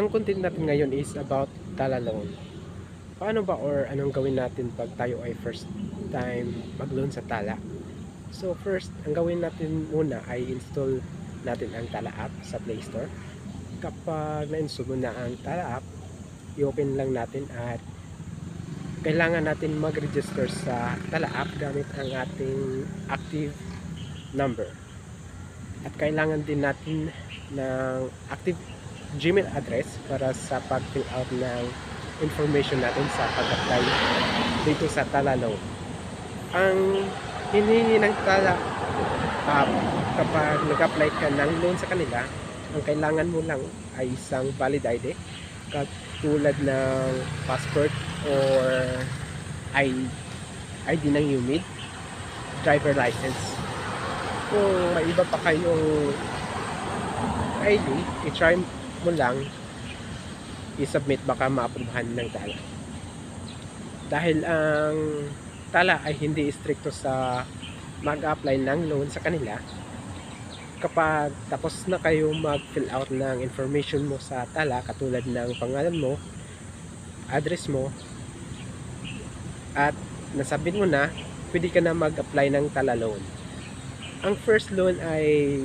ang content natin ngayon is about Tala loan. Paano ba or anong gawin natin pag tayo ay first time mag-loan sa Tala? So first, ang gawin natin muna ay install natin ang Tala app sa Play Store. Kapag na-install mo na ang Tala app, i-open lang natin at kailangan natin mag-register sa Tala app gamit ang ating active number. At kailangan din natin ng active Gmail address para sa pag-fill out ng information natin sa pag-apply dito sa Tala Loan. Ang hinihingi ng Tala app kapag nag-apply ka ng loan sa kanila, ang kailangan mo lang ay isang valid ID katulad ng passport or ID ng UMID, driver license. Kung may iba pa kayong ID, i-try mo lang i-submit baka maaprubahan ng tala. Dahil ang tala ay hindi stricto sa mag-apply ng loan sa kanila, kapag tapos na kayo mag-fill out ng information mo sa tala, katulad ng pangalan mo, address mo, at nasabit mo na, pwede ka na mag-apply ng tala loan. Ang first loan ay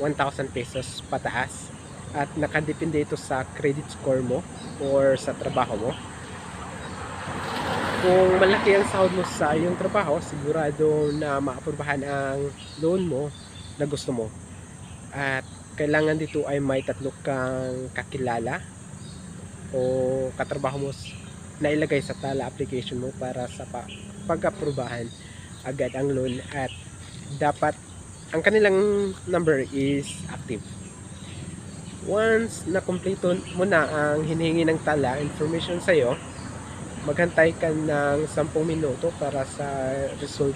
1,000 pesos pataas at nakadepende ito sa credit score mo or sa trabaho mo. Kung malaki ang sahod mo sa iyong trabaho, sigurado na maaprubahan ang loan mo na gusto mo. At kailangan dito ay may tatlo kang kakilala o katrabaho mo na ilagay sa tala application mo para sa pa- pag-aprubahan agad ang loan at dapat ang kanilang number is active. Once na kumpleto mo na ang hinihingi ng tala information sa iyo, maghantay ka ng 10 minuto para sa result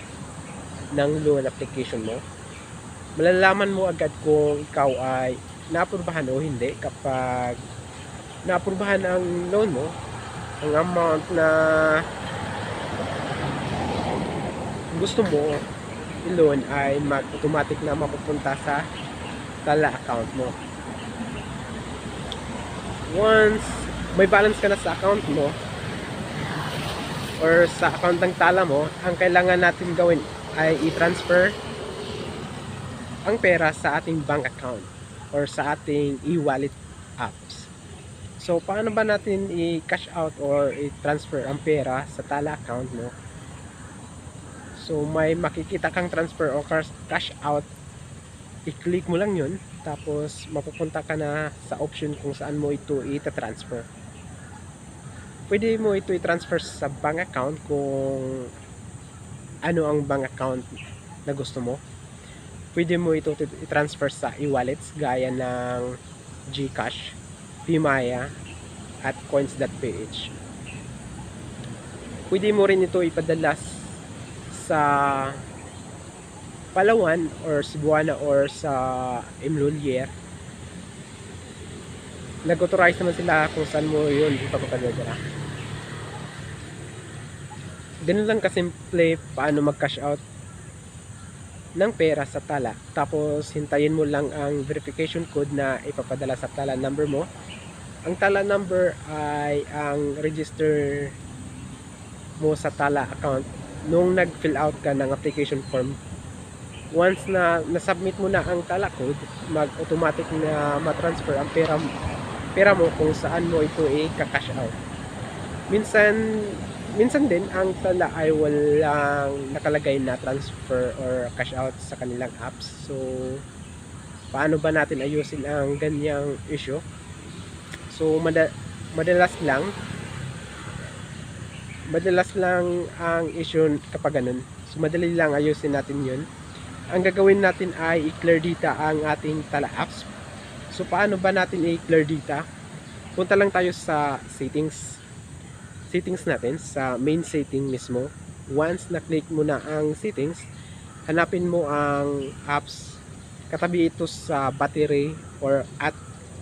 ng loan application mo. Malalaman mo agad kung ikaw ay naaprubahan o hindi kapag naaprubahan ang loan mo, ang amount na gusto mo i-loan ay mag-automatic na mapupunta sa tala account mo. Once may balance ka na sa account mo or sa account ng tala mo, ang kailangan natin gawin ay i-transfer ang pera sa ating bank account or sa ating e-wallet apps. So, paano ba natin i-cash out or i-transfer ang pera sa tala account mo? So, may makikita kang transfer or cash out. I-click mo lang yun. Tapos, mapupunta ka na sa option kung saan mo ito i-transfer. Pwede mo ito i-transfer sa bank account kung ano ang bank account na gusto mo. Pwede mo ito i-transfer sa e-wallets gaya ng GCash, Pimaya, at coins.ph. Pwede mo rin ito ipadala sa Palawan or Cebuana or sa Imlulier nag-authorize naman sila kung saan mo yun ipapapadala ganun lang kasimple paano mag-cash out ng pera sa tala. Tapos hintayin mo lang ang verification code na ipapadala sa tala number mo. Ang tala number ay ang register mo sa tala account. Nung nag-fill out ka ng application form once na nasubmit mo na ang tala code mag-automatic na matransfer ang pera pera mo kung saan mo ito i-cash out. Minsan minsan din ang tala ay walang nakalagay na transfer or cash out sa kanilang apps. So paano ba natin ayusin ang ganyang issue? So mada- madalas lang madalas lang ang issue kapag ganun. So madali lang ayusin natin yun ang gagawin natin ay i-clear data ang ating tala apps. So paano ba natin i-clear data? Punta lang tayo sa settings. Settings natin sa main setting mismo. Once na click mo na ang settings hanapin mo ang apps. Katabi ito sa battery or at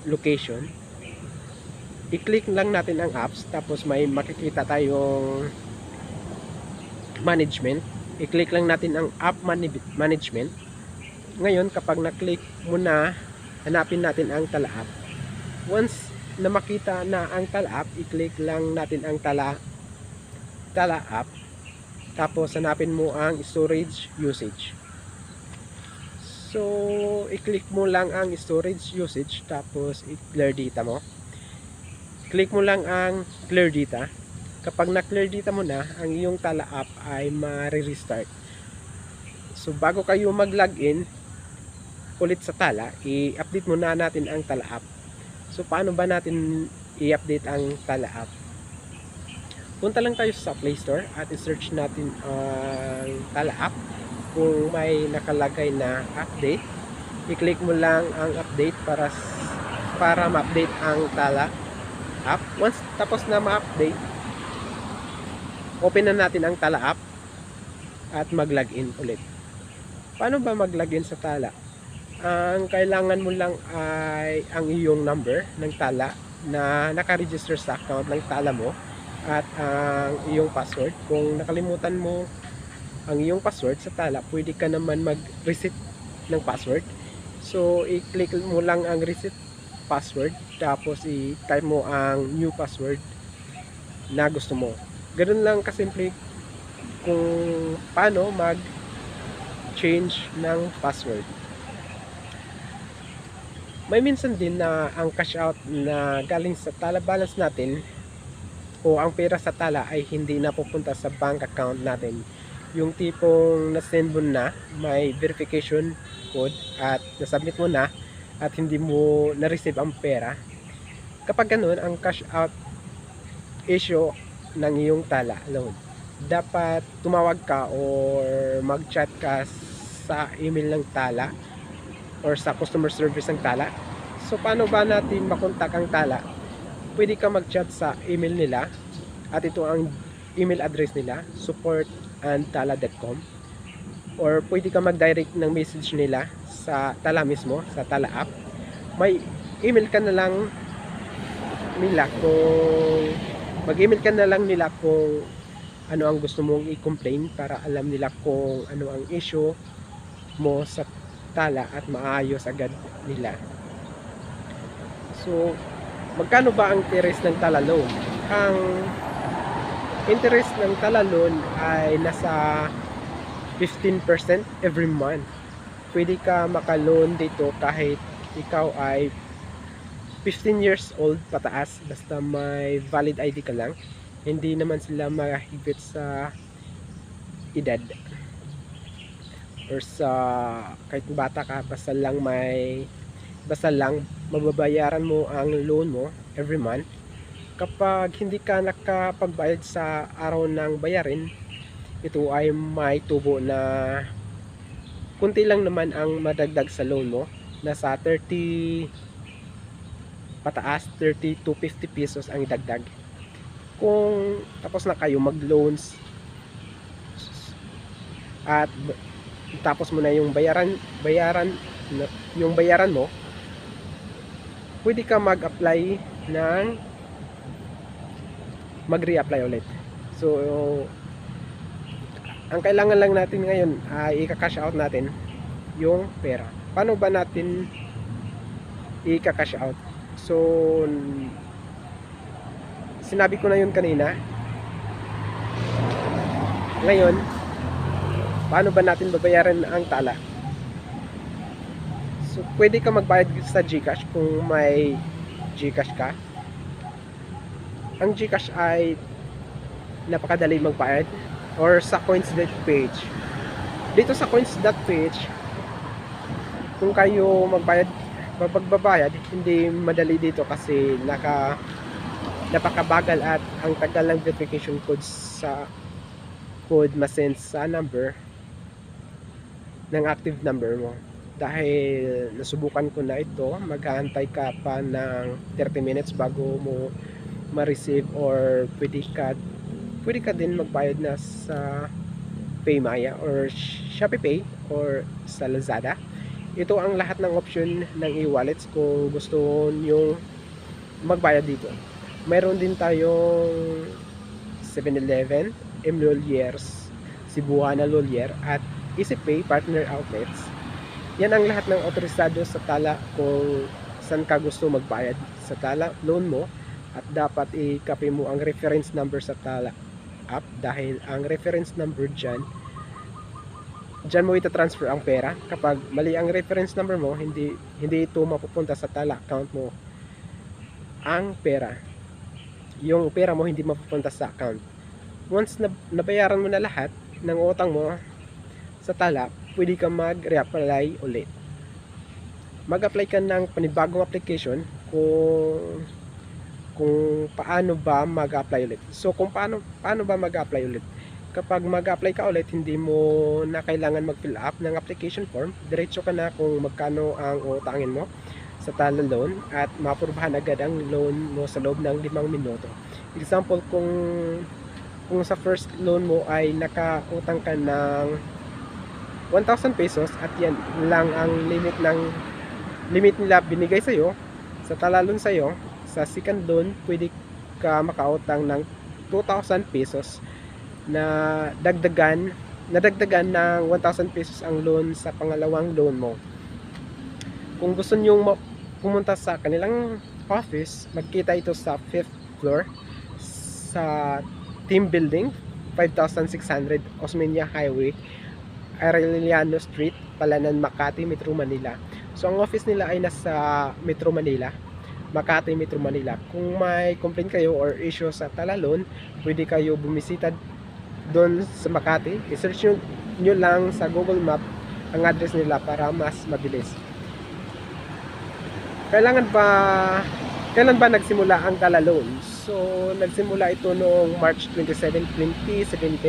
location. I-click lang natin ang apps tapos may makikita tayong management i-click lang natin ang app management ngayon kapag na-click mo na hanapin natin ang tala app once na makita na ang tala app, i-click lang natin ang tala tala app. Tapos hanapin mo ang storage usage. So, i-click mo lang ang storage usage tapos i-clear data mo. Click mo lang ang clear data. Kapag na-clear data mo na, ang iyong tala app ay ma-restart. So, bago kayo mag-login ulit sa tala, i-update muna natin ang tala app. So, paano ba natin i-update ang tala app? Punta lang tayo sa Play Store at i-search natin ang tala app kung may nakalagay na update i-click mo lang ang update para para ma-update ang tala app once tapos na ma-update open na natin ang tala app at mag-login ulit paano ba mag-login sa tala ang kailangan mo lang ay ang iyong number ng tala na nakaregister sa account ng tala mo at ang iyong password kung nakalimutan mo ang iyong password sa tala, pwede ka naman mag-reset ng password. So, i-click mo lang ang reset password, tapos i-type mo ang new password na gusto mo. Ganun lang kasimple kung paano mag-change ng password. May minsan din na ang cash out na galing sa tala balance natin o ang pera sa tala ay hindi napupunta sa bank account natin yung tipong na-send mo na may verification code at nasubmit mo na at hindi mo na-receive ang pera kapag ganun ang cash out issue ng iyong tala loan dapat tumawag ka or mag-chat ka sa email ng tala or sa customer service ng tala. So paano ba natin makontak ang tala? Pwede ka mag-chat sa email nila at ito ang email address nila support and tala.com or pwede ka mag-direct ng message nila sa tala mismo, sa tala app. May email ka na lang nila kung mag-email ka na lang nila kung ano ang gusto mong i-complain para alam nila kung ano ang issue mo sa tala at maayos agad nila so magkano ba ang interest ng tala loan ang interest ng talalon ay nasa 15% every month. Pwede ka makaloan dito kahit ikaw ay 15 years old pataas. Basta may valid ID ka lang. Hindi naman sila mahigpit sa edad. Or sa kahit bata ka basta lang may basta lang mababayaran mo ang loan mo every month. Kapag hindi ka nakapagbayad sa araw ng bayarin ito ay may tubo na kunti lang naman ang madagdag sa loan mo. Nasa 30 pataas 30 to 50 pesos ang idagdag kung tapos na kayo mag loans at tapos mo na yung bayaran bayaran yung bayaran mo pwede ka mag-apply ng mag-reapply ulit. So, ang kailangan lang natin ngayon ay i-cash out natin yung pera. Paano ba natin i-cash out? So, sinabi ko na yun kanina. Ngayon, paano ba natin babayaran ang tala? So, pwede ka magbayad sa GCash kung may GCash ka ang Gcash ay napakadali magbayad or sa coins.page dito sa coins.page kung kayo magbayad babagbabayad hindi madali dito kasi naka napakabagal at ang tagal ng verification code sa code masend sa number ng active number mo. Dahil nasubukan ko na ito maghahantay ka pa ng 30 minutes bago mo ma-receive or pwede ka pwede ka din magbayad na sa Paymaya or Shopee Pay or sa Lazada ito ang lahat ng option ng e-wallets kung gusto nyo magbayad dito mayroon din tayong 7-Eleven, M. Loliers Cebuana Lolier at EasyPay Partner Outlets yan ang lahat ng autorisado sa tala kung saan ka gusto magbayad sa Tala loan mo at dapat i-copy mo ang reference number sa Tala app dahil ang reference number dyan dyan mo ita-transfer ang pera. Kapag mali ang reference number mo hindi hindi ito mapupunta sa Tala account mo. Ang pera. Yung pera mo hindi mapupunta sa account. Once na, nabayaran mo na lahat ng utang mo sa Tala pwede ka mag-reapply ulit. Mag-apply ka ng panibagong application kung kung paano ba mag-apply ulit. So kung paano paano ba mag-apply ulit? Kapag mag-apply ka ulit, hindi mo na kailangan mag-fill up ng application form. Diretso ka na kung magkano ang utangin mo sa Tala loan at mapurbahan agad ang loan mo sa loob ng limang minuto. Example, kung kung sa first loan mo ay nakautang ka ng 1,000 pesos at yan lang ang limit ng limit nila binigay sa'yo sa talalon sa'yo sa second loan pwede ka makautang ng 2,000 pesos na dagdagan nadagdagan ng 1,000 pesos ang loan sa pangalawang loan mo. Kung gusto nyo pumunta sa kanilang office magkita ito sa 5th floor sa team building 5600 Osmeña Highway Arellano Street Palanan Makati Metro Manila. So ang office nila ay nasa Metro Manila Makati Metro Manila. Kung may complaint kayo or issue sa talalon pwede kayo bumisita doon sa Makati i-search nyo, nyo lang sa Google Map ang address nila para mas mabilis. Kailangan ba kailan ba nagsimula ang talalon so nagsimula ito noong March 27, 2017